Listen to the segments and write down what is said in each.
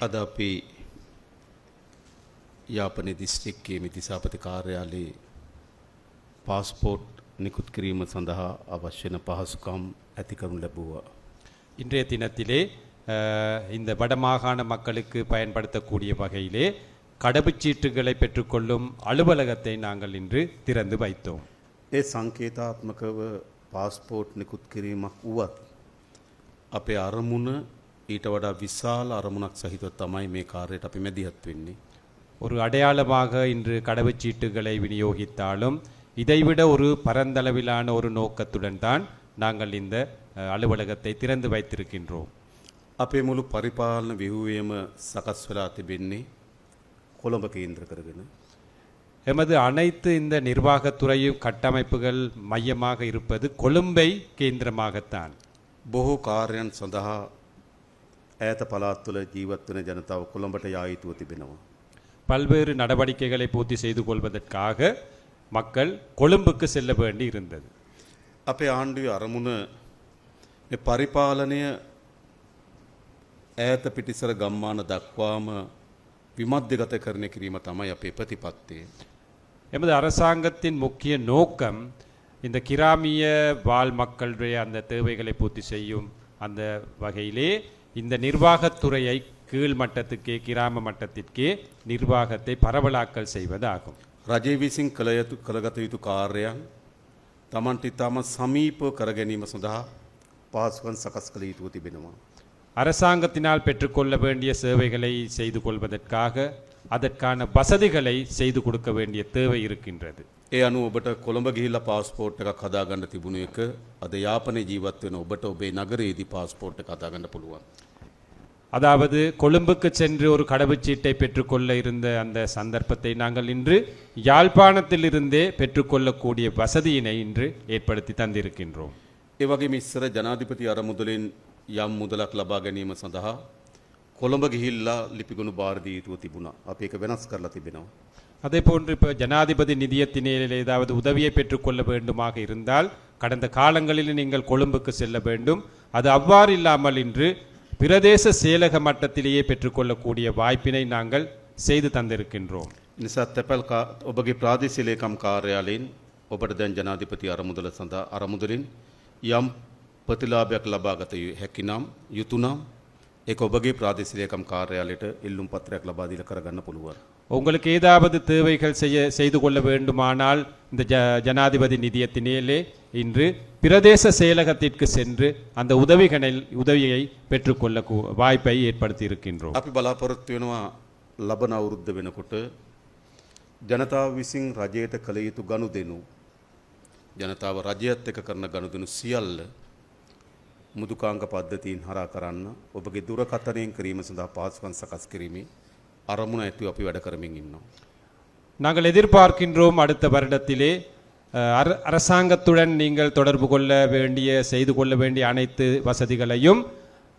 අද අපි යාපනය දිස්ත්‍රික්කයේ මිතිසාපති කාර්යාලයේ පාස්පෝට් නිකුත් කිරීම සඳහා අවශ්‍යන පහසුකම් ඇති කරනු ලැබුවා. இன்றைய தினத்திலே அஹ், இந்த வடமாகாண மக்களுக்கு பயன்படுத்தக்கூடிய வகையிலே கடவுச்சீட்டுகளை பெற்றுக்கொள்ளும் அலுவலகத்தை நாங்கள் இன்று திறந்து வைத்தோம் ඒ සංකේතාත්මකව පාස්පෝට් නිකුත් කිරීමක් වුවත්. අපේ අරමුණ ඊට වඩා විශාල අරමුණක් සහිතව තමයි මේ කාර්යට අපි මැදිහත් වෙන්නේ. ஒரு அடையாளமாக இன்று கடவுச்சீட்டுகளை விநியோகித்தாலும் இதைவிட ஒரு பரந்தளவிலான ஒரு நோக்கத்துடன் தான் நாங்கள் இந்த அஹ், அலுவலகத்தை திறந்து வைத்திருக்கின்றோம் අපේ මුළු පරිපාලන විහුවේම සකස් වෙලා තිබෙන්නේ කොළඹ කේන්ද්‍ර කරගෙන. எமது அனைத்து இந்த நிர்வாகத்துறையும் கட்டமைப்புகள் மையமாக இருப்பது கொழும்பை கேந்திரமாகத்தான் බොහෝ කාර්යන් සඳහා ඈත පළාත්වල ජීවත්වන ජනතාව කොළඹට යායුතුව තිබෙනවා. பல்வேறு நடவடிக்கைகளை பூர்த்தி செய்து கொள்வதற்காக மக்கள் கொழும்புக்கு செல்ல வேண்டி இருந்தது අපේ ආණ්ඩුව අරමුණ මේ පරිපාලනය ඈත පිටිසර ගම්මාන දක්වාම විමධ්‍යගත කරණය කිරීම තමයි අපේ ප්‍රතිපත්තේ. எமது அரசாங்கத்தின் முக்கிய நோக்கம் இந்த கிராமிய வாழ் மக்களுடைய அந்த தேவைகளை பூர்த்தி செய்யும் அந்த வகையிலே இந்த நிர்வாகத்துறையை கீழ் மட்டத்துக்கே கிராம மட்டத்திற்கே நிர்வாகத்தை பரவலாக்கல் செய்வதாகும் රජය විසින් කළ යුතු කළගත යුතු කාර්යයන් තමන්ට ඉතාම සමීපව කරගැනීම සඳහා පහසුකන් සකස් කළ යුතුව තිබෙනවා. அரசாங்கத்தினால் பெற்றுக்கொள்ள வேண்டிய சேவைகளை செய்து கொள்வதற்காக அதற்கான வசதிகளை செய்து கொடுக்க வேண்டிய தேவை இருக்கின்றது ඒ අනු ඔබට කොළඹ ගිහිල්ල පාස්පෝට් එකක් හදාගන්න තිබුණ එක අද යාපනය ජීවත් වෙන ඔබට ඔබේ නගරේදී පාස්පෝට් එක හදාගන්න පුළුවන්. அதாவது கொழும்புக்கு சென்று ஒரு கடவுச்சீட்டை பெற்றுக்கொள்ள இருந்த அந்த சந்தர்ப்பத்தை நாங்கள் இன்று யாழ்ப்பாணத்திலிருந்தே பெற்றுக்கொள்ளக்கூடிய வசதியினை இன்று ஏற்படுத்தி தந்திருக்கின்றோம் ඒ වගේ ඉස්සර ජනාධිපති අරමුදලින් යම් මුදලක් ලබා ගැනීම සඳහා කොළඹ ගිහිල්ලා ලිපිගුණු භාරදී යුතුව තිබුණා. අපි ඒක වෙනස් කරලා තිබෙනවා. அதே போன்று இப்போ ஜனாதிபதி நிதியத்தினில் ஏதாவது உதவியை பெற்றுக்கொள்ள வேண்டுமாக இருந்தால் கடந்த காலங்களில் நீங்கள் கொழும்புக்கு செல்ல வேண்டும் அது அவ்வாறு இல்லாமல் இன்று பிரதேச செயலக மட்டத்திலேயே பெற்றுக்கொள்ளக்கூடிய வாய்ப்பினை நாங்கள் செய்து தந்திருக்கின்றோம் නිසා තැපැල් කා- ඔබගේ ප්‍රාදේශීලේකම් කාර්යාලයෙන් ඔබට දැන් ජනාධිපති අරමුදල සඳහා අරමුදලින් යම් ප්‍රතිලාභයක් ලබාගත යු හැකිනම් යුතුනම් ඒක ඔබගේ ප්‍රාදේශීලේකම් කාර්යාලයට ඉල්ලුම් පත්‍රයක් ලබා දීලා කරගන්න පුළුවන්. உங்களுக்கு ஏதாவது தேவைகள் செய்ய செய்து கொள்ள வேண்டுமானால் இந்த ஜ ஜனாதிபதி நிதியத்தினேலே இன்று பிரதேச செயலகத்திற்கு சென்று அந்த உதவிகளை உதவியை பெற்றுக்கொள்ள கூ- வாய்ப்பை ஏற்படுத்தி இருக்கின்றோம் අපි බලාපොරොත්තු වෙනවා ලබන අවුරුද්ධ වෙනකොට ජනතාව විසින් රජයට කළ යුතු ගණු දෙනු ජනතාව රජයත් එක කරන ගණුදනු සියල්ල මුදුකාංග පද්ධතීන් හරා කරන්න ඔබගේ දුරකථනයෙන් කිරීම සඳහා පාසුකන් සකස් කිරීමේ අරමුණ ඇතුව අපි වැඩ කරමින් ඉන්නවා. நாங்கள் எதிர்பார்க்கின்றோம் அடுத்த வருடத்திலே அஹ், அர- அரசாங்கத்துடன் நீங்கள் தொடர்பு கொள்ள வேண்டிய செய்து கொள்ள வேண்டிய அனைத்து வசதிகளையும்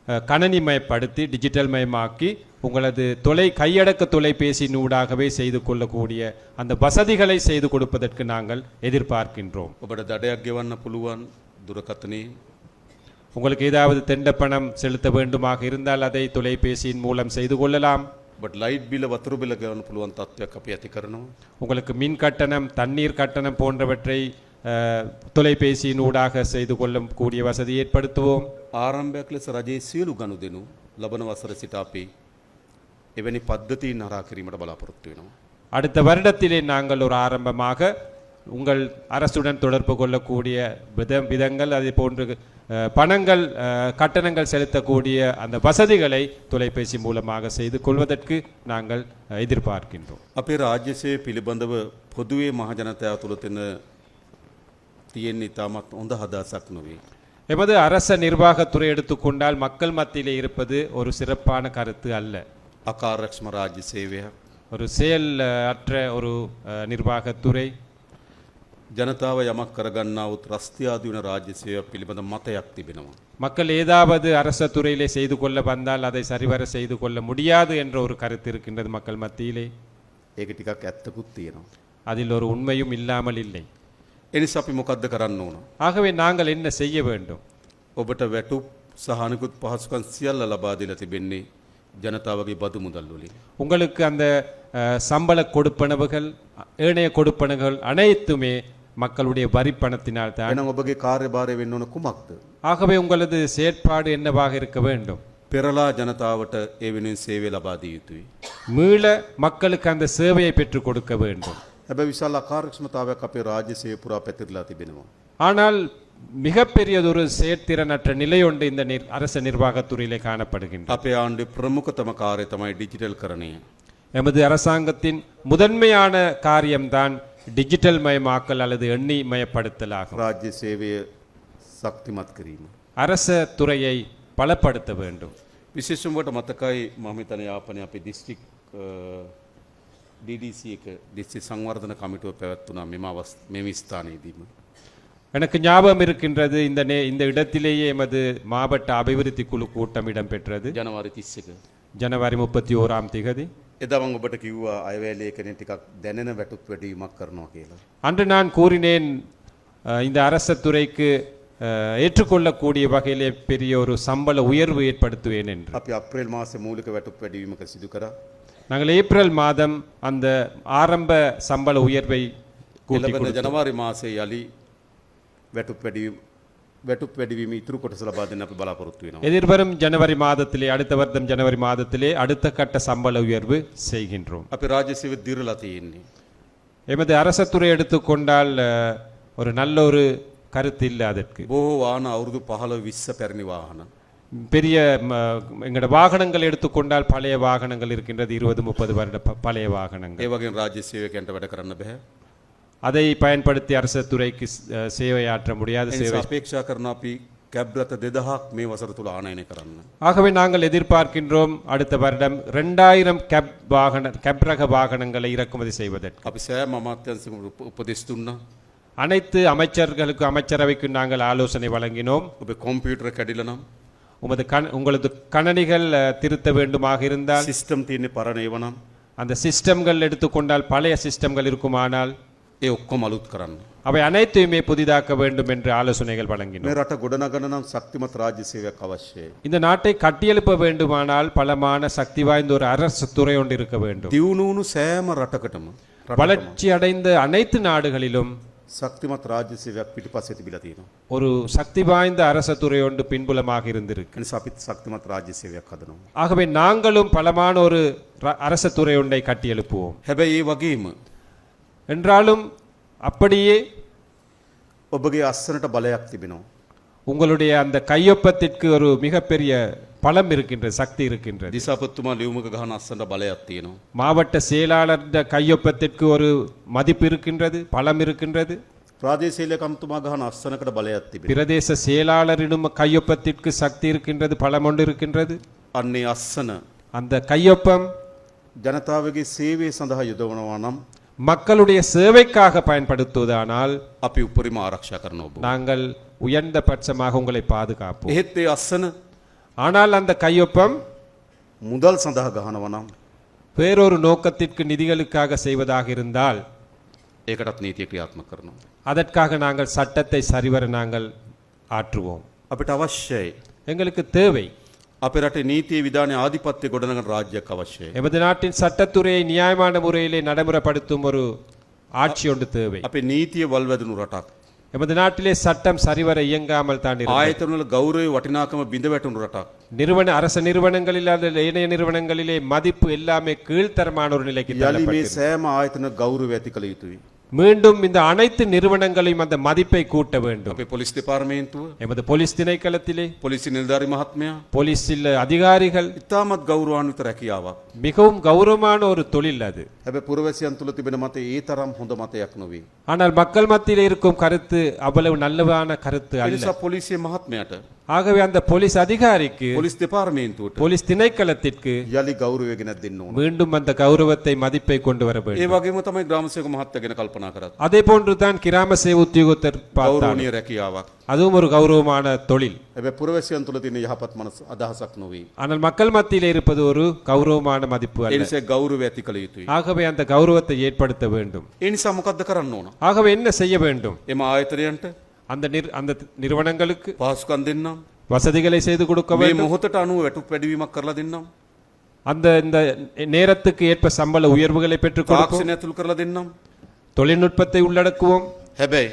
அஹ், கணனிமயப்படுத்தி டிஜிட்டல் மயமாக்கி உங்களது தொலை கையடக்க தொலைபேசியினூடாகவே செய்து கொள்ளக்கூடிய அந்த வசதிகளை செய்து கொடுப்பதற்கு நாங்கள் எதிர்பார்க்கின்றோம் ඔබට දඩයක් ගෙවන්න පුළුවන් දුරකථනයේ உங்களுக்கு ஏதாவது தெண்ட பணம் செலுத்த வேண்டுமாக இருந்தால் அதை தொலைபேசியின் மூலம் செய்து கொள்ளலாம் ඔබට ලයිට් බිල වතුර බිල ගවන්න පුළුවන් තත්ත්වයක් අපි ඇති කරනවා. உங்களுக்கு மின் கட்டணம் தண்ணீர் கட்டணம் போன்றவற்றை அஹ், தொலைபேசியின் ஊடாக செய்து கொள்ளக்கூடிய வசதி ஏற்படுத்துவோம் ආරම්භයක් ලෙස රජයේ සියලු ගණු දෙනු ලබන වසර සිට අපි එවැනි පද්ධතිීන් හරා කිරීමට බලාපොරොත්තු වෙනවා. அடுத்த வருடத்திலே நாங்கள் ஒரு ஆரம்பமாக உங்கள் அரசுடன் தொடர்பு கொள்ளக்கூடிய வித விதங்கள் அதே போன்று அஹ், பணங்கள் அஹ், கட்டணங்கள் செலுத்தக்கூடிய அந்த வசதிகளை தொலைபேசி மூலமாக செய்து கொள்வதற்கு நாங்கள் அஹ், எதிர்பார்க்கின்றோம் අපේ රාජ්‍යසය පිළිබඳව පොදුවේ මහජනතයා තුළ තින තියෙන්නේ ඉතාමත් හොඳ හදසක් නොවේ. எமது அரச நிர்வாகத்துறை எடுத்துக்கொண்டால் மக்கள் மத்தியிலே இருப்பது ஒரு சிறப்பான கருத்து அல்ல අකාරක්ෂම රාජ්‍ය සේවයක් ஒரு செயல் அஹ், அற்ற ஒரு அஹ், நிர்வாகத்துறை ජනතාව යමක් කරගන්නාවත් රස්තියාද වන රාජ්‍ය සේවයක් පිළිබඳ මතයක් තිබෙනවා. மக்கள் ஏதாவது அரச துறையிலே செய்து கொள்ள வந்தால் அதை சரிவர செய்து கொள்ள முடியாது என்ற ஒரு கருத்து இருக்கின்றது மக்கள் மத்தியிலே ඒක ටිකක් ඇත්තකුත් තියෙනවා. அதில் ஒரு உண்மையும் இல்லாமல் இல்லை එනිසා අපි මොකක්ද කරන්න ඕන. ஆகவே நாங்கள் என்ன செய்ய வேண்டும் ඔබට වැටුප් සහනකුත් පහසුකන් සියල්ල ලබාදිල තිබෙන්නේ ජනතාවගේ බදු මුදල් වලින්. உங்களுக்கு அந்த அஹ், சம்பள கொடுப்பனவுகள் ஏனைய கொடுப்பனவுகள் அனைத்துமே மக்களுடைய வரி பணத்தினால் தான் එහෙනම් ඔබගේ කාර්යභාරය වෙන්න ඕන කුමක්ද? ஆகவே உங்களது செயற்பாடு என்னவாக இருக்க வேண்டும் පෙරලා ජනතාවට ඒ වෙනුවෙන් සේවය ලබා දිය යුතුයි. மீள மக்களுக்கு அந்த சேவையை பெற்றுக் கொடுக்க வேண்டும் හැබැයි විශාල අකාර්යක්ෂමතාවයක් අපේ රාජ්‍ය සේවය පුරා පැතිරලා තිබෙනවා. ஆனால் மிகப்பெரியதொரு செயற்திறனற்ற நிலை ஒன்று இந்த நிர்- அரச நிர்வாகத்துறையிலே காணப்படுகின்றது අපේ ආණ්ඩුවේ ප්‍රමුඛතම කාර්යය තමයි ඩිජිටල් කරණය. எமது அரசாங்கத்தின் முதன்மையான காரியம்தான் டிஜிட்டல் மயமாக்கல் அல்லது எண்ணி மயப்படுத்தல் ஆகும் රාජ්‍ය සේවය ශක්තිමත් කිරීම. அரச துறையை பலப்படுத்த வேண்டும் විශේෂමට මතකයි මම හිතන යාපනය අපේ දිස්ත්‍රික් DDC එක දිස්ත්‍රි සංවර්ධන කමිටුව පැවැත්වුණා මෙම අවස් මෙම ස්ථානයේදීම. எனக்கு ஞாபகம் இருக்கின்றது இந்த நே இந்த இடத்திலேயே எமது மாவட்ட அபிவிருத்தி குழு கூட்டம் இடம்பெற்றது ජනවාරි තිස්සක. ஜனவரி முப்பத்தி ஓராம் திகதி එදවන් ඔබට කිව්වා අයවැලේකන ටිකක් දැනෙන වැටුත් වැඩීමක් කරනවා කියලා. அன்று நான் கூறினேன் அஹ், இந்த அரச துறைக்கு அஹ், ஏற்றுக்கொள்ளக்கூடிய வகையிலே பெரிய ஒரு சம்பள உயர்வு ஏற்படுத்துவேன் என்று අපි අප්‍රේල් මාස මූලික වැටුත් වැඩීමක සිදු කර. நாங்கள் ஏப்ரல் மாதம் அந்த ஆரம்ப சம்பள உயர்வை கூட்டி එලබන கொடுத்தோம். ජනවාරි මාසේ යළි වැටුත් වැඩීම වැටුත් වැඩවීම ඉතුරු කොටස ලබා දෙන්න අපි බලාපොරොත්තු වෙනවා. எதிர்வரும் ஜனவரி மாதத்திலே அடுத்த வருடம் ஜனவரி மாதத்திலே அடுத்த கட்ட சம்பள உயர்வு செய்கின்றோம் අපි රාජ්‍යසේව දිරලා තියෙන්නේ. எமது அரசத்துறை எடுத்துக்கொண்டால் அஹ், ஒரு நல்ல ஒரு கருத்து இல்லை அதற்கு බොහෝ වාන අවුරුදු පහළ විස්ස පැරණි වාහන. பெரிய ம, எங்களோட வாகனங்கள் எடுத்துக்கொண்டால் பழைய வாகனங்கள் இருக்கின்றது இருபது முப்பது வருட ப- பழைய வாகனங்கள் ඒ වගේ රාජ්‍ය සේවකයන්ට වැඩ කරන්න බැහැ. அதை பயன்படுத்தி அரசு துறைக்கு சேவையாற்ற முடியாத சேவை. அபேட்சா கர்ணாபி கப்ரத் திதஹாக் மே வசரத்துள்ள ஆணையனை கரன் ஆகவே நாங்கள் எதிர்பார்க்கின்றோம் அடுத்த வருடம் ரெண்டாயிரம் கேப் வாகன கேப் ரக வாகனங்களை இறக்குமதி செய்வதற்கு. அப்போ சேம் அமாத்தியம் உபதேசித்துன்னா அனைத்து அமைச்சர்களுக்கும் அமைச்சரவைக்கும் நாங்கள் ஆலோசனை வழங்கினோம். இப்போ கம்ப்யூட்டர் கடிலனம் உமது கண் உங்களது கணனிகள் திருத்த வேண்டுமாக இருந்தால் சிஸ்டம் தீர்ந்து பரநேவனம் அந்த சிஸ்டம்கள் எடுத்துக்கொண்டால் பழைய சிஸ்டம்கள் இருக்குமானால் ඒ ඔක්කො මලුත් කරන්න. அவை அனைத்தையுமே புதிதாக்க வேண்டும் என்று ஆலோசனைகள் வழங்கினோம் මේ රට ගොඩනගන නම් ශක්තිමත් රාජ්‍ය සේවයක් අවශ්‍යයි. இந்த நாட்டை கட்டியெழுப்ப வேண்டுமானால் பலமான சக்தி வாய்ந்த ஒரு அரசு துறை ஒன்று இருக்க வேண்டும் දියුණුවුණු සෑම රටකටම රටකටම வளர்ச்சி அடைந்த அனைத்து நாடுகளிலும் ශක්තිමත් රාජ්‍ය සේවයක් පිටි පස්සේ තිබිලා තියෙනවා. ஒரு சக்தி வாய்ந்த அரச துறை ஒன்று பின்புலமாக இருந்திருக்கு එනිසා අපිත් ශක්තිමත් රාජ්‍ය සේවයක් හදනවා. ஆகவே நாங்களும் பலமான ஒரு ர- அரச துறை ஒன்றை கட்டியெழுப்புவோம் හැබැයි ඒ වගේම என்றாலும் அப்படியே ඔබගේ අස්සනට බලයක් තිබෙනවා. உங்களுடைய அந்த கையொப்பத்திற்கு ஒரு மிகப்பெரிய பலம் இருக்கின்றது சக்தி இருக்கின்றது දිසාපත්තුමා ලියුමක ගහන අස්සනට බලයක් තියෙනවා. மாவட்ட செயலாளர் கையொப்பத்திற்கு ஒரு மதிப்பு இருக்கின்றது பலம் இருக்கின்றது ප්‍රාදේශීය කම්තුමා ගහන අස්සනකට බලයක් තිබෙනවා. பிரதேச செயலாளரிடம் கையொப்பத்திற்கு சக்தி இருக்கின்றது பலம் ஒன்று இருக்கின்றது අන්නේ අස්සන அந்த கையொப்பம் ජනතාවගේ සේවය සඳහා යොදවනවා නම් மக்களுடைய சேவைக்காக பயன்படுத்துவதானால் අපි උපරිම ආරක්ෂා කරන ඔබ. நாங்கள் உயர்ந்த பட்சமாக உங்களை பாதுகாப்போம் එහෙත් ඒ අස්සන ஆனால் அந்த கையொப்பம் මුදල් සඳහා ගහනව නම් வேறொரு நோக்கத்திற்கு நிதிகளுக்காக செய்வதாக இருந்தால் ඒකටත් නීතිය ක්‍රියාත්මක කරනවා. அதற்காக நாங்கள் சட்டத்தை சரிவர நாங்கள் ஆற்றுவோம் අපිට අවශ්‍යයි. எங்களுக்கு தேவை අප රට නීතිය විධානය ආධිපත්‍ය ගොඩනග රාජ්‍යයක් අවශ්‍යයි. எமது நாட்டின் சட்டத்துறையை நியாயமான முறையிலே நடைமுறைப்படுத்தும் ஒரு ஆட்சி ஒன்று தேவை අපේ නීතිය වල්වැදනු රටක්. எமது நாட்டிலே சட்டம் சரிவர இயங்காமல் தான் இருக்கிறது. ආයතනවල ගෞරවය වටිනාකම බිඳ වැටුණු රටක්. நிறுவன அரச நிறுவனங்களில் அல்லது ஏனைய நிறுவனங்களிலே மதிப்பு எல்லாமே கீழ்த்தரமான ஒரு நிலைக்கு යළි මේ தள்ளப்பட்டிருக்கிறது. සෑම ආයතන ගෞරව ඇති කළ යුතුයි. மீண்டும் இந்த அனைத்து நிறுவனங்களையும் அந்த மதிப்பை கூட்ட வேண்டும் අපේ පොලිස් දෙපාර්මේන්තුව எமது போலீஸ் திணைக்களத்திலே පොලිසි නිල්ධාරි මහත්මයා போலீஸில் அதிகாரிகள் ඉතාමත් ගෞරවාන්විත රැකියාවක්. மிகவும் கௌரவமான ஒரு தொழில் அது හැබ පුරවැසියන් තුළ තිබෙන මත ඒ තරම් හොඳ මතයක් නොවේ. ஆனால் மக்கள் மத்தியில் இருக்கும் கருத்து அவ்வளவு நல்லவான கருத்து அல்ல එනිසා පොලිසිය මහත්මයට ஆகவே அந்த போலீஸ் அதிகாரிக்கு පොලිස් දෙපාර්මේන්තුවට போலீஸ் திணைக்களத்திற்கு යළි ගෞරවයගෙනත් දෙන්න ඕන. மீண்டும் அந்த கௌரவத்தை மதிப்பை கொண்டு வர ඒ வேண்டும் වගේම තමයි ග්‍රාමසයක මහත්ත ගැන කල්පනා කරත්. அதே போன்றுதான் கிராம சேவை உத்தியோகத்தர் பார்த்தால் ගෞරවනය රැකියාවක්. அதுவும் ஒரு கௌரவமான தொழில் හැබ පුරවැසියන් තුළ තින යහපත් මනස අදහසක් නොවේ. ஆனால் மக்கள் மத்தியில் இருப்பது ஒரு கௌரவமான மதிப்பு அல்ல එනිසේ ගෞරව ඇති කළ යුතුයි. ஆகவே அந்த கௌரவத்தை ஏற்படுத்த வேண்டும் එනිසා මොකක්ද කරන්න ඕන. ஆகவே என்ன செய்ய வேண்டும் එම ආයතරයන්ට அந்த நிர் அந்த நிறுவனங்களுக்கு පහසුකන් දෙන්නම්. வசதிகளை செய்து கொடுக்க මේ வேண்டும் මොහොතට අනුව වැටු පැඩවීමක් කරලා දෙන්නම්. அந்த இந்த நேரத்துக்கு ஏற்ப சம்பள உயர்வுகளை பெற்றுக் கொடுப்போம் තාක්ෂණය ඇතුළු කරලා දෙන්නම්. தொழில்நுட்பத்தை உள்ளடக்குவோம் හැබැයි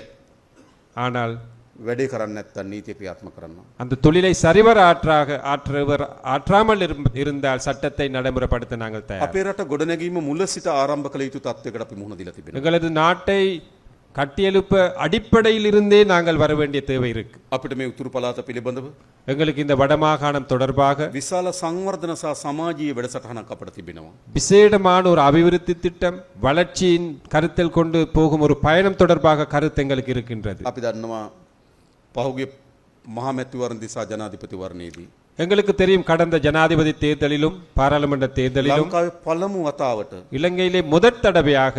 ஆனால் වැඩේ කරන්න නැත්තම් නීතිය ක්‍රියාත්මක කරන්න. அந்த தொழிலை சரிவர ஆற்றாக ஆற்றுவர் ஆற்றாமல் இரும்- இருந்தால் சட்டத்தை நடைமுறைப்படுத்த நாங்கள் தயார் අපේ රට ගොඩනැගීම මුල සිට ආරම්භ කළ යුතු තත්ත්වයකට අපි මුහුණ දීලා තිබෙනවා. எங்களது நாட்டை கட்டியெழுப்ப அடிப்படையில் இருந்தே நாங்கள் வர வேண்டிய தேவை இருக்கு අපිට මේ උතුරු පළාත පිළිබඳව எங்களுக்கு இந்த வடமாகாணம் தொடர்பாக විශාල සංවර්ධන සහ සමාජීය වැඩසටහනක් අපට තිබෙනවා. விசேடமான ஒரு அபிவிருத்தி திட்டம் வளர்ச்சியின் கருத்தில் கொண்டு போகும் ஒரு பயணம் தொடர்பாக கருத்து எங்களுக்கு இருக்கின்றது අපි දන්නවා පහුගේ මහමැතිවරණ දිසා ජනාධිපතිවරණයේදී. எங்களுக்கு தெரியும் கடந்த ஜனாதிபதி தேர்தலிலும் பாராளுமன்ற தேர்தலிலும் ලංකාවේ පළමු වතාවට இலங்கையிலே முதற் தடவையாக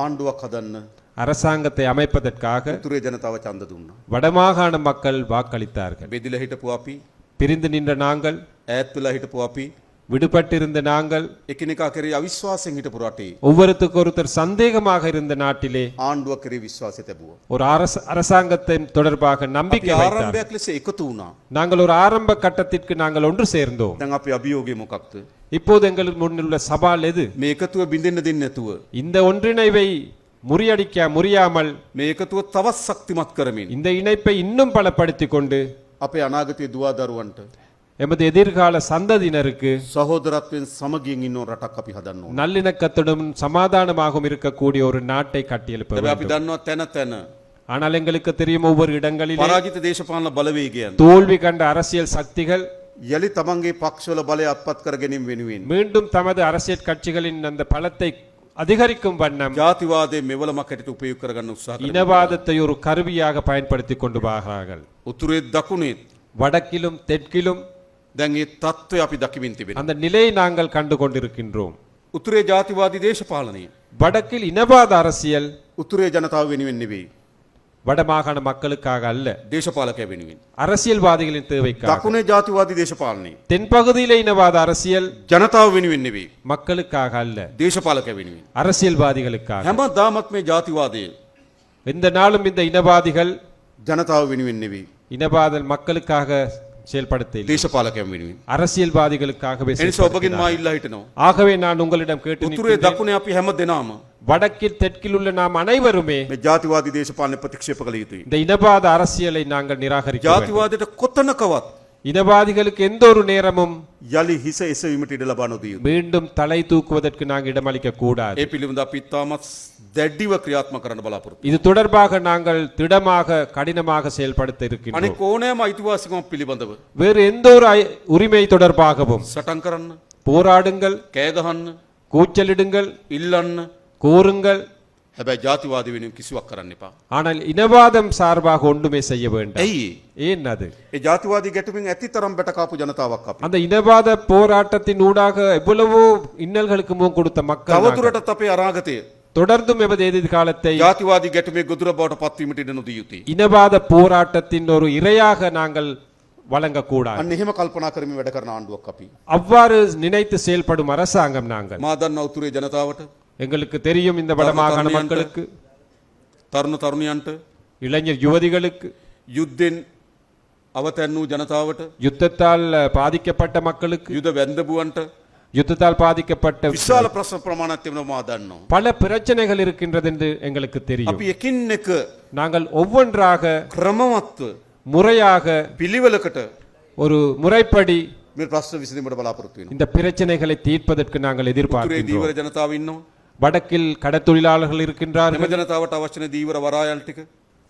ආණ්ඩුවක් හදන්න அரசாங்கத்தை அமைப்பதற்காக උතුරේ ජනතාව ඡන්ද දුන්නා. வடமாகாண மக்கள் வாக்களித்தார்கள் බෙදිලා හිටපු අපි பிரிந்து நின்ற நாங்கள் ඈත් වෙලා හිටපු අපි விடுபட்டிருந்த நாங்கள் එකිනෙකා කරේ අවිශ්වාසයෙන් හිටපු රටේ ஒவ்வொருத்துக்கு ஒருத்தர் சந்தேகமாக இருந்த நாட்டிலே ආණ්ඩුව කරේ විශ්වාසය තැබුවා. ஒரு அரச அரசாங்கத்தின் தொடர்பாக අපි நம்பிக்கை வைத்தார் ආරම්භයක් ලෙස එකතු වුණා. நாங்கள் ஒரு ஆரம்ப கட்டத்திற்கு நாங்கள் ஒன்று சேர்ந்தோம் දැන් අපි අභියෝගය මොකක්ද? இப்போது எங்களுக்கு முன்னுள்ள சவால் எது මේ එකතුව බිඳෙන්න දෙන්නේ නැතුව இந்த ஒன்றிணைவை முறியடிக்க முடியாமல் මේ එකතුව තවත් ශක්තිමත් කරමින් இந்த இணைப்பை இன்னும் பலப்படுத்திக் கொண்டு අපේ අනාගතයේ දුවා දරුවන්ට எமது எதிர்கால சந்ததியினருக்கு සහෝදරත්වයෙන් සමගියෙන් ඉන්න රටක් අපි හදන්න ඕන. நல்லிணக்கத்துடன் சமாதானமாகவும் இருக்கக்கூடிய ஒரு நாட்டை கட்டியெழுப்ப හැබැයි අපි வேண்டும். දන්නවා තැන තැන ஆனால் எங்களுக்கு தெரியும் ஒவ்வொரு இடங்களிலே පරාජිත දේශපාලන බලවේගයන් தோல்வி கண்ட அரசியல் சக்திகள் යළි තමන්ගේ පක්ෂවල බලය අත්පත් කර ගැනීම වෙනුවෙන් மீண்டும் தமது அரசியல் கட்சிகளின் அந்த பலத்தை அதிகரிக்கும் வண்ணம் ජාතිවාදයේ මෙවලමක් හැටියට උපයෝග කරගන්න උත්සාහ කරනවා. இனவாதத்தை ஒரு கருவியாக பயன்படுத்திக் கொண்டு வாகிறார்கள் උතුරේ දකුණේ வடக்கிலும் தெற்கிலும் දැන් ඒ තත්ත්වය අපි දකිමින් තිබෙනවා. அந்த நிலையை நாங்கள் கண்டு கொண்டிருக்கின்றோம் උතුරේ ජාතිවාදී දේශපාලනය வடக்கில் இனவாத அரசியல் උතුරේ ජනතාව වෙනුවෙන් නෙවෙයි. வடமாகாண மக்களுக்காக அல்ல දේශපාලකය වෙනුවෙන්. அரசியல்வாதிகளின் தேவைக்காக දකුණේ ජාතිවාදී දේශපාලනය தென்பகுதியில இனவாத அரசியல் ජනතාව වෙනුවෙන් නෙවෙයි. மக்களுக்காக அல்ல දේශපාලකය වෙනුවෙන්. அரசியல்வாதிகளுக்காக හැම දාමත් මේ ජාතිවාදය எந்த நாளும் இந்த இனவாதிகள் ජනතාව වෙනුවෙන් නෙවෙයි. இனவாத மக்களுக்காக செயல்படுத்த இல்லை. දේශපාලකයන් වෙනුවෙන්. அரசியல்வாதிகளுக்காகவே එනිසා ඔබගෙන් செயல்படுத்தினார். මා ඉල්ලා හිටනවා. ஆகவே நான் உங்களிடம் கேட்டு උතුරේ நிற்கின்றேன். දකුණේ අපි හැම දෙනාම வடக்கில் தெற்கில் உள்ள நாம் அனைவருமே මේ ජාතිවාදී දේශපාලන ප්‍රතික්ෂේප කළ යුතුයි. இந்த இனவாத அரசியலை நாங்கள் நிராகரிக்க வேண்டும். ජාතිවාදයට කොතනකවත් இனவாதிகளுக்கு எந்த ஒரு நேரமும் යළි හිස එසවීමට ඉඩ ලබා නොදිය යුතුයි. மீண்டும் தலை தூக்குவதற்கு நாங்கள் இடமளிக்க கூடாது ඒ පිළිබඳ අපි ඉතාමත් දැඩ්ඩිව ක්‍රියාත්මක කරන්න බලාපොරොත්තු. இது தொடர்பாக நாங்கள் திடமாக கடினமாக செயல்படுத்த இருக்கின்றோம் අනික ඕනෑම අයිතිවාසිකමක් පිළිබඳව வேறு எந்த ஒரு ஐ- உரிமை தொடர்பாகவும் සටන් කරන්න, போராடுங்கள் කෑගහන්න, கூச்சலிடுங்கள் ඉල්ලන්න கூறுங்கள் හැබැයි ජාතිවාද වෙනුවෙන් කිසිවක් කරන්න එපා. ஆனால் இனவாதம் சார்பாக ஒன்றுமே செய்ய வேண்டாம் ඇයි ඒ? ஏன் அது ඒ ජාතිවාදී ගැටුමින් ඇති තරම් බැටකාපු ජනතාවක් අපි. அந்த இனவாத போராட்டத்தின் ஊடாக எவ்வளவோ இன்னல்களுக்கு முகம் கொடுத்த மக்கள் நாங்கள். තවදුරටත් අපේ අනාගතය தொடர்ந்தும் எமது எதிர்காலத்தை ජාතිවාදී ගැටුමේ ගොදුර බවට පත්වීමට ඉඩ නොදිය යුතුයි. இனவாத போராட்டத்தின் ஒரு இரையாக நாங்கள் வழங்கக்கூடாது අන්න එහෙම කල්පනා කරමින් වැඩ කරන ආණ්ඩුවක් අපි. அவ்வாறு நினைத்து செயல்படும் அரசாங்கம் நாங்கள் මා දන්න උතුරේ ජනතාවට எங்களுக்கு தெரியும் இந்த வடமாகாண தருண மக்களுக்கு තරුණ තරුණයන්ට இளைஞர் யுவதிகளுக்கு යුද්ධෙන් අවතැන් වූ ජනතාවට யுத்தத்தால் பாதிக்கப்பட்ட மக்களுக்கு යුද වැන්දබුවන්ට யுத்தத்தால் பாதிக்கப்பட்ட විශාල ප්‍රශ්න ප්‍රමාණයක් තිබෙනවා මා දන්නවා. பல பிரச்சனைகள் இருக்கின்றது என்று எங்களுக்கு தெரியும் අපි එකින් එක நாங்கள் ஒவ்வொன்றாக ක්‍රමවත්ව முறையாக පිළිවෙලකට ஒரு முறைப்படி මේ ප්‍රශ්න විසඳීමට බලාපොරොත්තු වෙනවා. இந்த பிரச்சனைகளை தீர்ப்பதற்கு நாங்கள் උතුරේ எதிர்பார்க்கின்றோம் දීවර ජනතාව ඉන්නවා. வடக்கில் கடத்தொழிலாளர்கள் இருக்கின்றார்கள் එම ජනතාවට අවශ්‍යන දීවර වරායල් ටික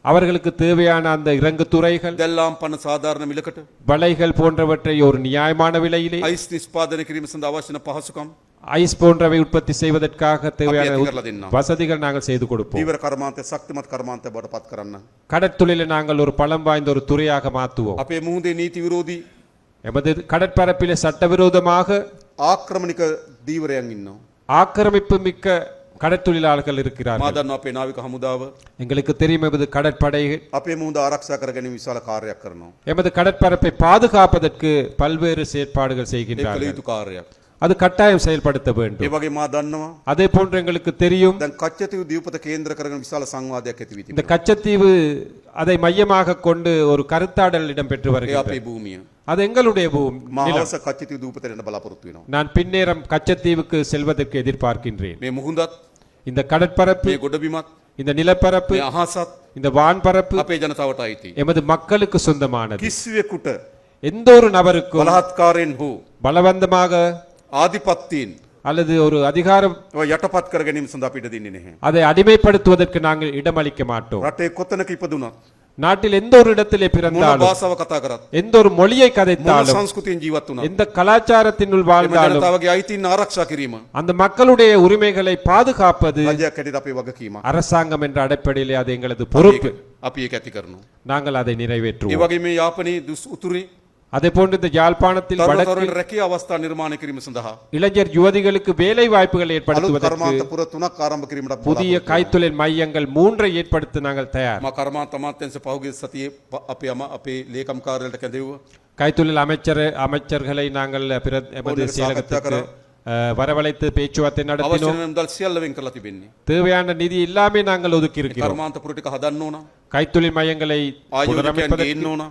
அவர்களுக்கு தேவையான அந்த இறங்கு துறைகள் දැල්ලාම් පන සාධාරණ මිලකට வலைகள் போன்றவற்றை ஒரு நியாயமான விலையிலே අයිස් නිස්පාදනය කිරීම සඳහා අවශ්‍යන පහසුකම් ஐஸ் போன்றவை உற்பத்தி செய்வதற்காக தேவையான අපි ඇති உத்- කරලා දෙන්නම්. வசதிகள் நாங்கள் செய்து கொடுப்போம் දීවර කර්මාන්තය ශක්තිමත් කර්මාන්තය බවට පත් කරන්න. கடற்தொழிலை நாங்கள் ஒரு பலம் வாய்ந்த ஒரு துறையாக மாற்றுவோம் අපේ මුහුදේ නීති විරෝධී எமது கடற்பரப்பிலே சட்டவிரோதமாக ආක්‍රමණික දීවරයන් ඉන්නවා. ஆக்கிரமிப்பு மிக்க கடற்தொழிலாளர்கள் මා இருக்கிறார்கள் දන්නවා අපේ නාවික හමුදාව எங்களுக்கு தெரியும் எமது கடற்படை අපේ මුහුද ආරක්ෂා කර ගැනීම විශාල කාර්යයක් කරනවා. எமது கடற்பரப்பை பாதுகாப்பதற்கு பல்வேறு செயற்பாடுகள் ඒ කළ செய்கின்றார்கள் යුතු කාර්යයක්. அது கட்டாயம் செயல்படுத்த ඒ வேண்டும் වගේ මා දන්නවා அதே போன்று எங்களுக்கு தெரியும் දැන් කච්චතිව දීපත කේන්ද්‍ර කරගෙන විශාල සංවාදයක් ඇති වී இந்த තිබෙනවා. கச்சத்தீவு அதை மையமாக கொண்டு ஒரு கருத்தாடல் இடம்பெற்று ඒ வருகிறது අපේ භූමිය. அது எங்களுடைய பூமி මා நிலம். අවස කච්චතිව දූපතට එන්න බලාපොරොත්තු වෙනවා. நான் பின்னேரம் கச்சத்தீவுக்கு செல்வதற்கு எதிர்பார்க்கின்றேன் මේ මුහුදත් இந்த கடற்பரப்பு මේ ගොඩබිමත් இந்த நிலப்பரப்பு මේ අහසත් இந்த வான்பரப்பு අපේ ජනතාවට අයිති. எமது மக்களுக்கு சொந்தமானது කිසිවෙකුට எந்த ஒரு நபருக்கும் බලහත්කාරයෙන් හෝ பலவந்தமாக ආධිපත්තීන් அல்லது ஒரு அதிகாரம் ඔය යටපත් කර ගැනීම සඳහා අපිට දෙන්නේ නැහැ. அதை அடிமைப்படுத்துவதற்கு நாங்கள் இடமளிக்க மாட்டோம் රටේ කොතනක ඉපදුනත් நாட்டில் எந்த ஒரு இடத்திலே මොන பிறந்தாலும் භාෂාව කතා කරත් எந்த ஒரு மொழியை මොන கதைத்தாலும் සංස්කෘතියෙන් ජීවත් වුණත් எந்த கலாச்சாரத்தினுள் එම வாழ்ந்தாலும் ජනතාවගේ අයිතීන් ආරක්ෂා කිරීම அந்த மக்களுடைய உரிமைகளை பாதுகாப்பது රජයක් හැටියට අපේ වගකීමක්. அரசாங்கம் என்ற அடிப்படையிலே அது எங்களது பொறுப்பு අපි ඒක ඇති කරනවා. நாங்கள் அதை ඒ நிறைவேற்றுவோம் වගේ මේ යාපනයේ දුස් උතුරේ அதே போன்று இந்த யாழ்ப்பாணத்தில் வடக்கு තරුණ රැකිය අවස්ථා නිර්මාණය කිරීම සඳහා இளைஞர் யுவதிகளுக்கு வேலை வாய்ப்புகளை අලුත් ஏற்படுத்துவதற்கு කර්මාන්ත පුර තුනක් ආරම්භ කිරීමට අපි புதிய බලාපොරොත්තු கைத்தொழில் மையங்கள் மூன்றை ஏற்படுத்த நாங்கள் தயார் මා කර්මාන්ත අමාත්‍යංශ පහුගිය සතියේ ප- අපේ අම අපේ ලේකම් කාර්යාලයට කැඳෙව්වා. கைத்தொழில் அமைச்சர் அமைச்சர்களை நாங்கள் பிற- எமது ஒருவர் செயலகத்துக்கு சாகத்தியா அஹ், வரவழைத்து பேச்சுவார்த்தை අවශ්‍ය நடத்தினோம் වෙන මුදල් සියල්ල වෙන් කරලා තිබෙන්නේ. தேவையான நிதி எல்லாமே நாங்கள் ஒதுக்கி இருக்கிறோம் කර්මාන්ත පුර ටික හදන්න ඕන. கைத்தொழில் மையங்களை ආයෝජකයන් புனரமைப்பதற்கு ගේන්න ඕන.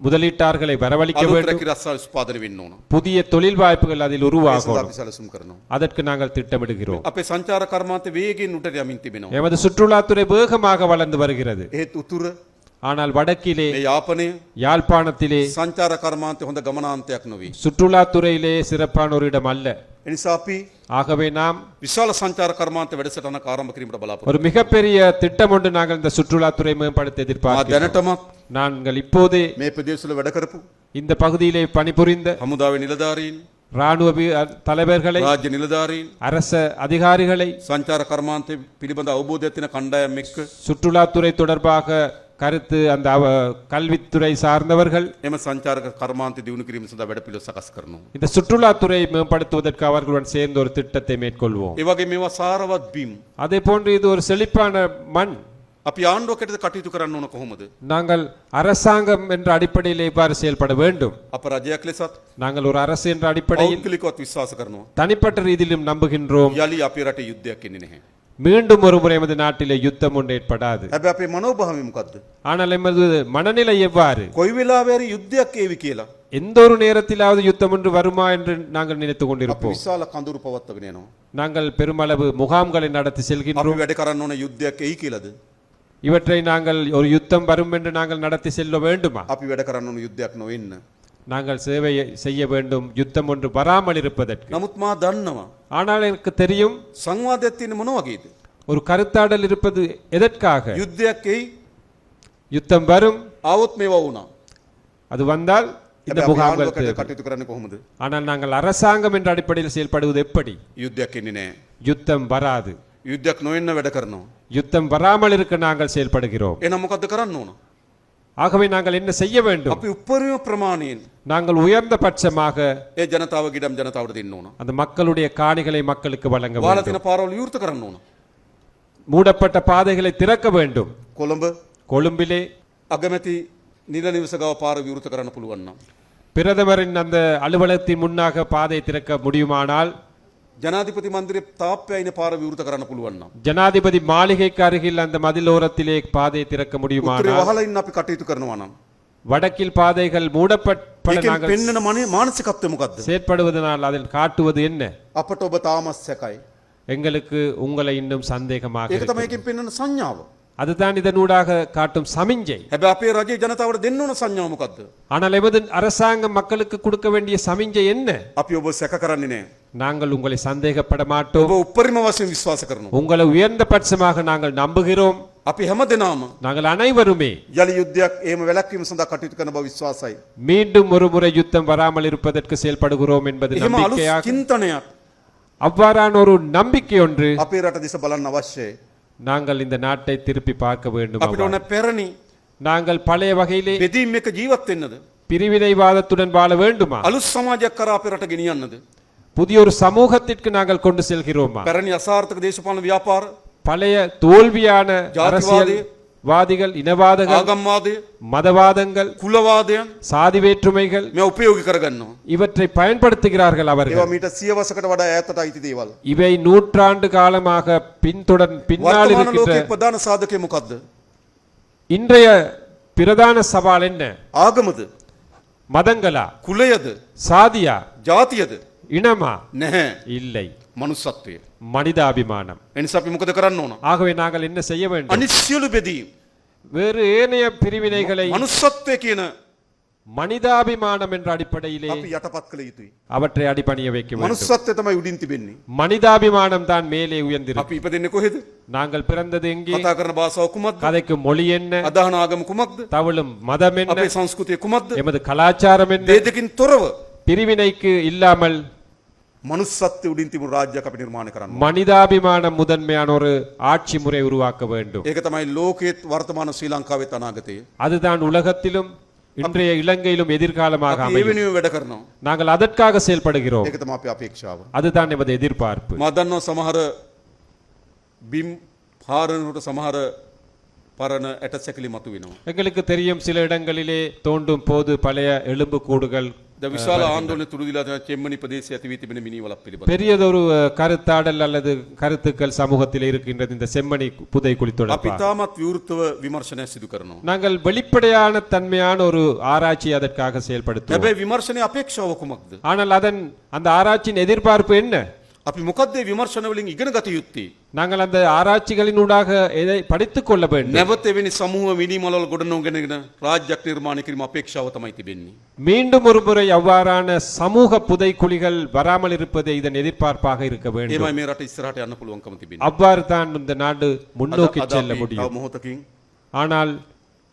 முதலீட்டாளர்களை வரவழைக்க අලුත් வேண்டும் රැකී රස්සාව ස්පාදනය වෙන්න ඕන. புதிய தொழில் வாய்ப்புகள் அதில் ඒ உருவாகும் සඳහා අපි සැලසුම් කරනවා. அதற்கு நாங்கள் திட்டமிடுகிறோம் අපේ සංචාර කර්මාන්ත වේගෙන් උඩට යමින් තිබෙනවා. எமது சுற்றுலாத்துறை வேகமாக வளர்ந்து வருகிறது ඒත් උතුර ஆனால் வடக்கிலே මේ යාපනය யாழ்ப்பாணத்திலே සංචාර කර්මාන්තය හොඳ ගමනාන්තයක් නොවේ. சுற்றுலாத்துறையிலே சிறப்பான ஒரு இடம் அல்ல එනිසා අපි ஆகவே நாம் විශාල සංචාර කර්මාන්ත වැඩසටහනක් ආරම්භ කිරීමට බලාපොරොත්තු ஒரு மிகப்பெரிய திட்டம் ஒன்று நாங்கள் இந்த சுற்றுலாத்துறை மேம்படுத்த මා எதிர்பார்க்கிறோம் දැනටමත් நாங்கள் இப்போதே මේ ප්‍රදේශවල වැඩ කරපු இந்த பகுதியிலே பணிபுரிந்த හමුදාවේ නිලධාරීන් ராணுவ வி- அ- தலைவர்களை රාජ්‍ය නිලධාරීන් அரச அதிகாரிகளை සංචාර කර්මාන්තය පිළිබඳ අවබෝධයක් තියෙන කණ්ඩායම් එක්ක சுற்றுலாத்துறை தொடர்பாக கருத்து அந்த அவ- கல்வித்துறை சார்ந்தவர்கள் එම සංචාරක කර්මාන්තය දියුණු කිරීම සඳහා වැඩපිළිවෙළ සකස් කරනවා. இந்த சுற்றுலாத்துறை மேம்படுத்துவதற்கு அவர்களுடன் சேர்ந்து ஒரு திட்டத்தை மேற்கொள்வோம் ඒ වගේ මේවා සාරවත් බිම්. அதே போன்று இது ஒரு செழிப்பான மண் අපි ආණ්ඩුවකට කටයුතු කරන්න ඕන කොහොමද? நாங்கள் அரசாங்கம் என்ற அடிப்படையில் இவ்வாறு செயல்பட வேண்டும் අප රජයක් ලෙසත් நாங்கள் ஒரு அரசு என்ற அடிப்படையில் පෞද්ගලිකවත් විශ්වාස කරනවා. தனிப்பட்ட ரீதியிலும் நம்புகின்றோம் යළි අපේ රටේ යුද්ධයක් එන්නේ නැහැ. மீண்டும் ஒரு முறை எமது நாட்டிலே யுத்தம் ஒன்று ஏற்படாது හැබැයි අපේ මනෝභාවය මොකද්ද? ஆனால் எமது மனநிலை எவ்வாறு කොයි වෙලාවෙ හරි යුද්ධයක් ඒවි කියලා. எந்த ஒரு நேரத்திலாவது யுத்தம் ஒன்று வருமா என்று நாங்கள் நினைத்துக் අපි கொண்டிருப்போம் විශාල කඳුරු පවත්වගෙන යනවා. நாங்கள் பெருமளவு முகாம்களை நடத்தி අපි செல்கின்றோம் වැඩ කරන්න ඕන යුද්ධයක් එයි කියලාද? இவற்றை நாங்கள் ஒரு யுத்தம் வரும் என்று நாங்கள் நடத்தி செல்ல வேண்டுமா අපි වැඩ කරන්න ඕන යුද්ධයක් නොවෙන්න. நாங்கள் சேவை செய்ய வேண்டும் யுத்தம் ஒன்று வராமல் இருப்பதற்கு නමුත් මා දන්නවා ஆனால் எனக்கு தெரியும் සංවාදයක් තියෙන මොන වගේද? ஒரு கருத்தாடல் இருப்பது எதற்காக යුද්ධයක් එයි யுத்தம் வரும் ආවොත් මේවා වුණා. அது வந்தால் இந்த හැබැයි අපි முகாம்கள் ආණ්ඩුවකට தேவை. කටයුතු කරන්නේ කොහොමද? ஆனால் நாங்கள் அரசாங்கம் என்ற அடிப்படையில் செயல்படுவது எப்படி යුද්ධයක් එන්නේ නැහැ. யுத்தம் வராது යුද්ධයක් නොවෙන්න වැඩ කරනවා. யுத்தம் வராமல் இருக்க நாங்கள் செயல்படுகிறோம் එහෙනම් මොකද්ද කරන්න ඕන? ஆகவே நாங்கள் என்ன செய்ய வேண்டும் අපි උපරිම ප්‍රමාණයෙන් நாங்கள் உயர்ந்த பட்சமாக ඒ ජනතාවගේ ඉඩම් ජනතාවට දෙන්න ඕන. அந்த மக்களுடைய காணிகளை மக்களுக்கு வழங்க වාලා வேண்டும் තියෙන පාරවල් විවෘත කරන්න ඕන. மூடப்பட்ட பாதைகளை திறக்க வேண்டும் කොළඹ கொழும்பிலே අගමැති නිල නිවස ගාව පාර විවෘත කරන්න පුළුවන් නම්. பிரதமரின் அந்த அலுவலகத்தின் முன்னாக பாதை திறக்க முடியுமானால் ජනාධිපති මන්දිරේ තාප්පයයින පාර විවෘත කරන්න පුළුවන් නම්. ஜனாதிபதி மாளிகைக்கு அருகில் அந்த மதிலோரத்திலே பாதையை திறக்க උත්තරේ முடியுமானால் වහලා ඉන්න අපි කටයුතු කරනවා නම්. வடக்கில் பாதைகள் மூடப்பட ඒකෙන් நாங்கள் පෙන්වන මනේ මානසිකත්වය මොකද්ද? செயற்படுவதனால் அதில் காட்டுவது என்ன අපට ඔබ තාමත් සැකයි. எங்களுக்கு உங்களை இன்னும் சந்தேகமாக ඒක இருக்கு. තමයි ඒකෙන් පෙන්වන සංඥාව. அதுதான் இதனூடாக காட்டும் சமிஞ்சை හැබැයි අපේ රජයේ ජනතාවට දෙන්න ඕන සංඥාව මොකද්ද? ஆனால் எமது அரசாங்கம் மக்களுக்கு கொடுக்க வேண்டிய சமிஞ்சை என்ன අපි ඔබ සැක කරන්නේ නැහැ. நாங்கள் உங்களை சந்தேகப்பட மாட்டோம் ඔබ උපරිම වශයෙන් විශ්වාස කරනවා. உங்களை உயர்ந்த பட்சமாக நாங்கள் நம்புகிறோம் අපි හැම දෙනාම நாங்கள் அனைவருமே යලි යුද්ධයක් එහෙම වැළැක්වීම සඳහා කටයුතු කරන බව විශ්වාසයි. மீண்டும் ஒரு முறை யுத்தம் வராமல் இருப்பதற்கு செயல்படுகிறோம் என்பது එහෙම අලුත් நம்பிக்கையாக චින්තනයක් அவ்வாறான ஒரு நம்பிக்கை ஒன்று අපේ රට දිස බලන්න අවශ්‍යයි. நாங்கள் இந்த நாட்டை திருப்பி பார்க்க வேண்டும் අපිට ඕන அவ்வாறு. පැරණි நாங்கள் பழைய வகையிலே බෙදීම් එක ජීවත් වෙන්නද? பிரிவினைவாதத்துடன் வாழ வேண்டுமா අලුත් සමාජයක් කරා අපේ රට ගෙනියන්නද? புதிய ஒரு சமூகத்திற்கு நாங்கள் கொண்டு செல்கிறோமா පැරණි අසාර්ථක දේශපාලන ව්‍යාපාර பழைய தோல்வியான அரசியல் ವಾದಿಗಳು ಇನವಾದಗಳು மதவாதங்கள் குலவாதம் சாதி வேற்றுமைகள் உபயோகி கரகன்னும் இவற்றை பயன்படுத்துகிறார்கள் அவர்கள். இவை நூற்றாண்டு காலமாக பின்தொடர் பின்னால் பிரதான சாதகை முகாது இன்றைய பிரதான சவால் என்ன? ஆகமது. மதங்களா? குலையது. சாதியா? ஜாதியது இனமா? இல்லை. මනුස්සත්වය. மனிதாபிமானம் එනිසා අපි මොකද කරන්න ඕන? ஆகவே நாங்கள் என்ன செய்ய வேண்டும் අනිත් සියලු බෙදීම් வேறு ஏனைய பிரிவினைகளை මනුස්සත්වය කියන மனிதாபிமானம் என்ற அடிப்படையிலே අපි යටපත් කළ යුතුයි. அவற்றை அடிபணிய வைக்க வேண்டும் මනුස්සත්වය තමයි උඩින් තිබෙන්නේ. மனிதாபிமானம் தான் மேலே உயர்ந்திருக்கும் අපි ඉපදෙන්නේ කොහෙද? நாங்கள் பிறந்தது எங்கே කතා කරන භාෂාව කුමක්ද? கதைக்கு மொழி என்ன අදහන ආගම කුමක්ද? தவழும் மதம் என்ன අපේ සංස්කෘතිය කුමක්ද? எமது கலாச்சாரம் என்ன මේ දෙකින් තොරව பிரிவினைக்கு இல்லாமல் மனுஷத்து உடிந்திபுல் ராஜ்ய கப்பி நிர்மாணம் கரணும் மனிதாபிமானம் முதன்மையான ஒரு ஆட்சி முறை உருவாக்க வேண்டும். ஏகத்தமாய் லோகேத் வர்த்தமான ஸ்ரீலங்காவை தனாகத்தே அதுதான் உலகத்திலும் இன்றைய இலங்கையிலும் எதிர்காலமாக நாங்கள் அதற்காக செயல்படுகிறோம். அதுதான் எமது எதிர்பார்ப்பு. மதன்னோ சமஹர பிம் ஹாரனோட சமஹர பரன எட்டச்சக்கிலி மத்துவினோம். எங்களுக்கு தெரியும் சில இடங்களிலே தோண்டும் போது பழைய எலும்பு கூடுகள் த விசால ஆந்தோலன துருதிலாக செம்மணி பிரதேச அத்திவி திமின மினிவள பிரிவு பெரியதொரு uh, கருத்தாடல் அல்லது கருத்துக்கள் சமூகத்தில் இருக்கின்றது இந்த செம்மணி புதை குளித்தொடர் அபிதாமத் விருத்துவ விமர்சன சிது கரணும் நாங்கள் வெளிப்படையான தன்மையான ஒரு ஆராய்ச்சி அதற்காக செயல்படுத்தும் விமர்சனை அபேக்ஷாவுக்கும் ஆனால் அதன் அந்த ஆராய்ச்சியின் எதிர்பார்ப்பு என்ன? අපි මොකද්ද මේ විමර්ශන වලින් ඉගෙන ගත යුත්තේ? நாங்கள் அந்த ஆராய்ச்சிகளினூடாக எதை படித்துக் கொள்ள வேண்டும் නැවත එවැනි සමූහ මිනිමලවල ගොඩනගගෙන රාජ්‍යයක් නිර්මාණය කිරීම අපේක්ෂාව තමයි තිබෙන්නේ. மீண்டும் ஒரு முறை அவ்வாறான சமூக புதைக்குழிகள் வராமல் இருப்பதே இதன் எதிர்பார்ப்பாக இருக்க வேண்டும் ඒමයි මේ රට ඉස්සරහට යන්න පුළුවන්කම තිබෙන්නේ. அவ்வாறு தான் இந்த நாடு முன்னோக்கி අද செல்ல අපි තව முடியும் මොහොතකින් ஆனால்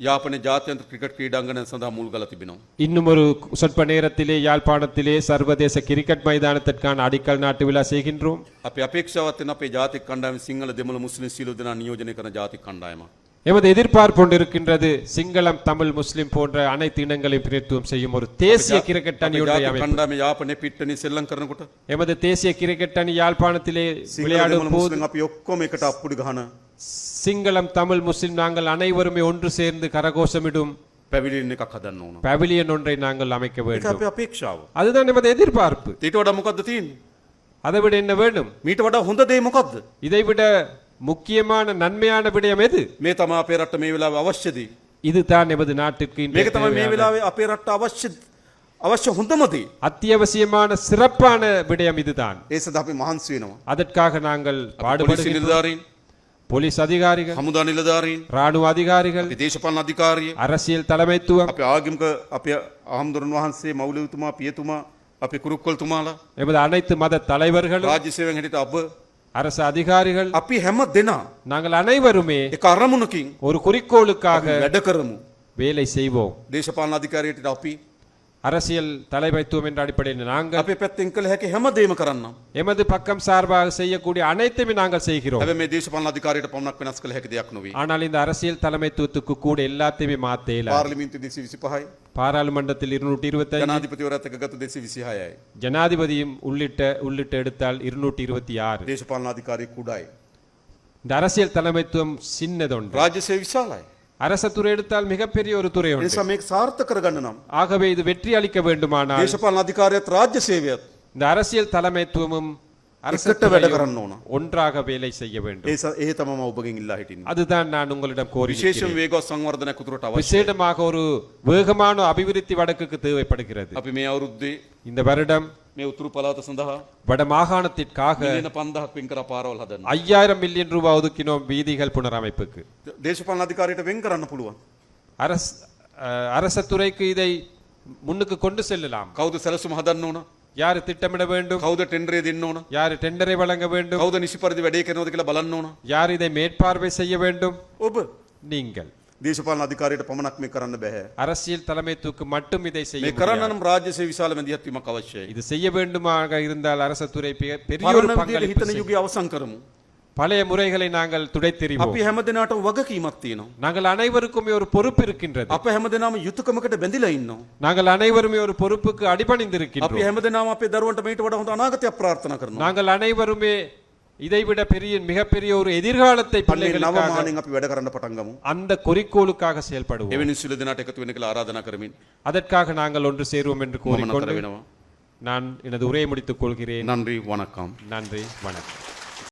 யாப்பனை ஜாத்தியந்த கிரிக்கெட் கிரீடாங்கன சந்தா மூல்கல திபினோம் இன்னும் ஒரு சொற்ப நேரத்திலே யாழ்ப்பாணத்திலே சர்வதேச கிரிக்கெட் மைதானத்திற்கான அடிக்கல் நாட்டு விழா செய்கின்றோம். அப்ப அபேட்சாவத்தின் அப்ப ஜாதி கண்டாயம் சிங்கள தமிழ் முஸ்லிம் சீலுதினா நியோஜனைக்கான ஜாதி கண்டாயமா? எமது எதிர்பார்ப்பு கொண்டிருக்கின்றது சிங்களம் தமிழ் முஸ்லிம் போன்ற அனைத்து இனங்களையும் பிரதித்துவம் செய்யும் ஒரு தேசிய கிரிக்கெட் அணியுடைய எமது தேசிய கிரிக்கெட் அணி யாழ்ப்பாணத்திலே விளையாடும் போது මුස්ලිම් අපි ඔක්කොම එකට අප්පුඩි ගහන சிங்களம் தமிழ் முஸ்லிம் நாங்கள் அனைவருமே ஒன்று சேர்ந்து கரகோஷமிடும் පැවිලින් එකක් හදන්න ඕන. பவிலியன் ஒன்றை நாங்கள் அமைக்க ඒක வேண்டும் අපේ අපේක්ෂාව. அதுதான் எமது எதிர்பார்ப்பு ඊට වඩා මොකද්ද තියෙන්නේ? அதை விட என்ன வேண்டும் මීට වඩා හොඳ දේ මොකද්ද? இதை விட முக்கியமான நன்மையான விடயம் எது මේ තමයි අපේ රට මේ වෙලාවේ අවශ්‍යදී. இதுதான் எமது நாட்டிற்கு இன்றைய මේක තමයි මේ தேவையான වෙලාවේ අපේ රට අවශ්‍ය අවශ්‍ය හොඳම දේ. அத்தியாவசியமான சிறப்பான விடயம் இதுதான் ඒ සඳහා අපි මහන්සි වෙනවා. அதற்காக நாங்கள் පොලිසි பாடுபடுகின்றோம் නිලධාරීන්, போலீஸ் அதிகாரிகள் හමුදා නිලධාරීන්, ராணுவ அதிகாரிகள் අපි දේශපාලන අධිකාරිය, அரசியல் தலைமைத்துவம் අපේ ආගමික අපේ ආහම්දුරන් වහන්සේ මෞලවිතුමා පියතුමා අපේ කුරුක්කොල්තුමාලා எமது அனைத்து மத தலைவர்களும் රාජ්‍ය සේවයෙන් හිටියට අප அரசு அதிகாரிகள் අපි හැම දෙනා நாங்கள் அனைவருமே එක අරමුණකින් ஒரு குறிக்கோளுக்காக අපි වැඩ කරමු. வேலை செய்வோம் දේශපාලන අධිකාරියට අපි அரசியல் தலைமைத்துவம் என்ற அடிப்படையில் நாங்கள் අපේ පැත්තෙන් කළ හැකි හැම දේම කරන්නම්. எமது பக்கம் சார்பாக செய்யக்கூடிய அனைத்துமே நாங்கள் செய்கிறோம் හැබැයි මේ දේශපාලන අධිකාරියට පමණක් වෙනස් කළ හැකි දෙයක් නොවේ. ஆனால் இந்த அரசியல் தலைமைத்துவத்துக்கு கூட எல்லாத்தையுமே மாத்த இயலாது පාර්ලිමේන්තු 225යි பாராளுமன்றத்தில் இருநூற்றி இருபத்தி ජනාධිපතිවරයාත් එක්ක ගත්ත 226යි. ஜனாதிபதியும் உள்ளிட்ட உள்ளிட்ட எடுத்தால் இருநூற்றி இருபத்தி ஆறு දේශපාලන අධිකාරිය කුඩායි. இந்த அரசியல் தலைமைத்துவம் சின்னதொன்று රාජ්‍ය සේවය විශාලයි. அரச துறை எடுத்தால் மிகப்பெரிய ஒரு துறை ඒ ஒன்று නිසා මේක සාර්ථක කරගන්න නම් ஆகவே இது வெற்றி அளிக்க வேண்டுமானால் දේශපාලන අධිකාරියත් රාජ්‍ය සේවයත් இந்த அரசியல் தலைமைத்துவமும் அரச එකට වැඩ துறையும் කරන්න ඕන. ஒன்றாக வேலை செய்ய வேண்டும் ඒ ස- ඒ තමයි මම ඔබගෙන් ඉල්ලා හිටින්නේ. அதுதான் நான் உங்களிடம் கோரி විශේෂයෙන් වේගවත් සංවර්ධනයක් උතුරට අවශ්‍යයි. விசேடமாக ஒரு வேகமான அபிவிருத்தி வடக்குக்கு தேவைப்படுகிறது අපි මේ අවුරුද්දේ இந்த வருடம் මේ උතුරු පළාත සඳහා வட மாகாணத்திற்காக මිලියන 5000ක් වෙන් කර පාරවල් හදන්න. ஐயாயிரம் மில்லியன் ரூபாய் ஒதுக்கினோம் வீதிகள் புனரமைப்புக்கு දේශපාලන අධිකාරියට වෙන් කරන්න පුළුවන්. அரச அஹ், அரச துறைக்கு இதை முன்னுக்கு கொண்டு செல்லலாம் කවුද සැලසුම හදන්න ඕන? யாரு திட்டமிட வேண்டும் කවුද ටෙන්ඩරේ දෙන්න ඕන? யாரு டெண்டரை வழங்க வேண்டும் කවුද නිසි පරිදි වැඩේ කරනවද කියලා බලන්න ඕන. யார் இதை மேற்பார்வை செய்ய வேண்டும் ඔබ நீங்கள் දේශපාලන අධිකාරියට පමණක් මේ කරන්න බෑ. அரசியல் தலைமைத்துவக்கு மட்டும் இதை செய்ய මේ முடியாது. කරන්න නම් රාජ්‍ය සේවය විශාල මැදිහත් වීමක් අවශ්‍යයි. இது செய்ய வேண்டுமாக இருந்தால் அரச துறை பெ- பெரிய ஒரு පරණ විදියට பங்களிப்பு හිතන செய்யும். යුගය අවසන් කරමු. பழைய முறைகளை நாங்கள் துடைத்தெறிவோம் අපි හැම දෙනාටම වගකීමක් තියෙනවා. நாங்கள் அனைவருக்குமே ஒரு பொறுப்பு இருக்கின்றது අප හැම දෙනාම යුතුයකමකට බැඳිලා ඉන්නවා. நாங்கள் அனைவருமே ஒரு பொறுப்புக்கு අපි அடிபணிந்திருக்கின்றோம் හැම දෙනාම අපේ දරුවන්ට මේට වඩා හොඳ අනාගතයක් ප්‍රාර්ථනා කරනවා. நாங்கள் அனைவருமே இதைவிட பெரிய மிகப்பெரிய ஒரு எதிர்காலத்தை அந்த குறிக்கோளுக்காக செயல்படுவோம். ஆராதனா கருமீன் அதற்காக நாங்கள் ஒன்று சேருவோம் என்று கூறிக்கொண்டு நான் எனது உரையை முடித்துக் கொள்கிறேன். நன்றி வணக்கம். நன்றி வணக்கம்.